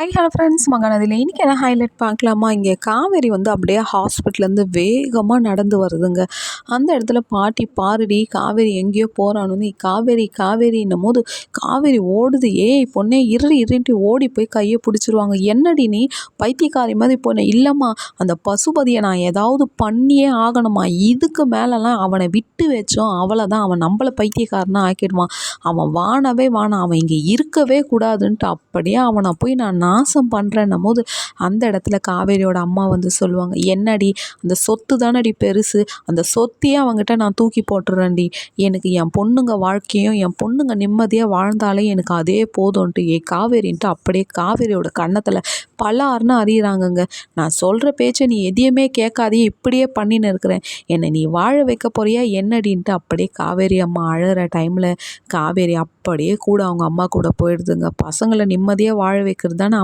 High hello friends மகாநதியில் இன்றைக்கி என்ன highlight பார்க்கலாமா? இங்கே காவேரி வந்து அப்படியே ஹாஸ்பிட்டல்லேருந்து வேகமாக நடந்து வருதுங்க. அந்த இடத்துல பாட்டி பாருடி காவேரி எங்கேயோ போகிறானு நீ காவேரி காவேரின்னும் போது காவேரி ஓடுது. ஏய் பொண்ணே இரு இருன்ட்டு ஓடி போய் கையை பிடிச்சிருவாங்க. என்னடி நீ? பைத்தியக்காரி மாதிரி போன இல்லைம்மா அந்த பசுபதியை நான் ஏதாவது பண்ணியே ஆகணுமா? இதுக்கு மேலெலாம் அவனை விட்டு வச்சோம் அவளை தான் அவன் நம்மளை பைத்தியக்காரனாக ஆக்கிடுவான். அவன் வானவே வானான் அவன் இங்கே இருக்கவே கூடாதுன்ட்டு அப்படியே அவனை போய் நான் நாசம் பண்ணுறன்னும் போது அந்த இடத்துல காவேரியோட அம்மா வந்து சொல்லுவாங்க என்னடி அந்த சொத்து தானடி பெருசு அந்த சொத்தையே அவங்ககிட்ட நான் தூக்கி போட்டுறேன்டி. எனக்கு என் பொண்ணுங்க வாழ்க்கையும் என் பொண்ணுங்க நிம்மதியாக வாழ்ந்தாலே எனக்கு அதே போதும்ன்ட்டு ஏ காவேரின்ட்டு அப்படியே காவேரியோட கன்னத்தில் பலார்னு அறியிறாங்கங்க நான் சொல்கிற பேச்சை நீ எதையுமே கேட்காதே இப்படியே பண்ணின்னு இருக்கிறேன். என்னை நீ வாழ வைக்க போறியா என்னடின்ட்டு அப்படியே காவேரி அம்மா அழகிற டைமில் காவேரி அப்படியே கூட அவங்க அம்மா கூட போயிடுதுங்க. பசங்களை நிம்மதியாக வாழ வைக்கிறது தானே